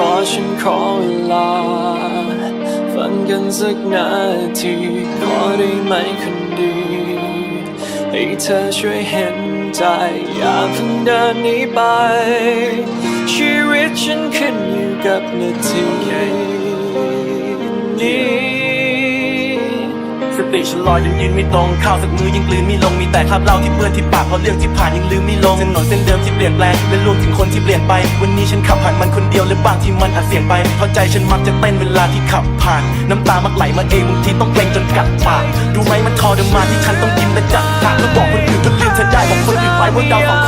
ขอฉันขอเวลาฟังกันสักนาทีขอได้ไหมคนดี ให้เธอช่วยเห็นใจ อย่าเพิ่งเดินหนีไป ชีวิตฉันขึ้นอยู่กับนาทีนี้ ติฉันลอยยังยืนไม่ตรงข้าวสักมือยังกลืนไม่ลงมีแต่คราบเหล้าที่เปื้อนที่ปากเพราะเรื่องที่ผ่านยังลืมไม่ลงถนหนเส้นเดิมที่เปลี่ยนแปลงและรวมถึงคนที่เปลี่ยนไป วันนี้ฉันขับผ่านมันคนเดียวและบางที่มันอาจเสี่ยงไปเพราะใจฉันมักจะเต้นเวลาที่ขับผ่าน น้ำตามักไหลมาเองบางทีต้องเกรงจนกัดปากรู้ไหมมันทรมานที่ฉันต้องกินและจัดทางแล้วบอกคนอื่นว่าลืมเธอได้บอกคนอื่นไปว่าเราสองคนมันต่างกัน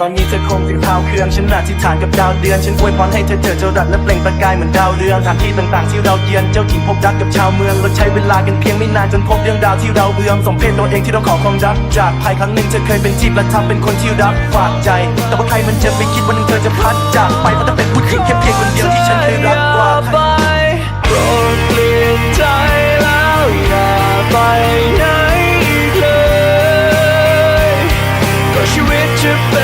ตอนนี้เธอคงถึงข่าวเครื่องฉันอธิษฐานกับดาวเดือน ฉันอวยพรให้เธอเจอเจ้ารักและเปล่งประกายเหมือนดาวเรืองสถานที่ต่างๆที่เราเยือนเจ้าถิ่นพบรักกับชาวเมืองเราใช้เวลากันเพียงไม่นานจนพบเรื่องราวที่เราเบื่อสมเพศตัวเองที่ต้องขอความรัก จากภัยครั้งหนึ่งเธอเคยเป็นที่ประทับเป็นคนที่รักฝากใจ แต่ว่าใครมันจะไปคิดวันหนึงเธอจะพัดจากไปเพราะเธอเป็นผู้หญิงแค่เพียงคนเดียวที่ฉันเคยรักกว่าใครโปรดเปลี่ยนใจแล้วอย่าไปไหนอีกเลยก็ชีวิตจะเป็น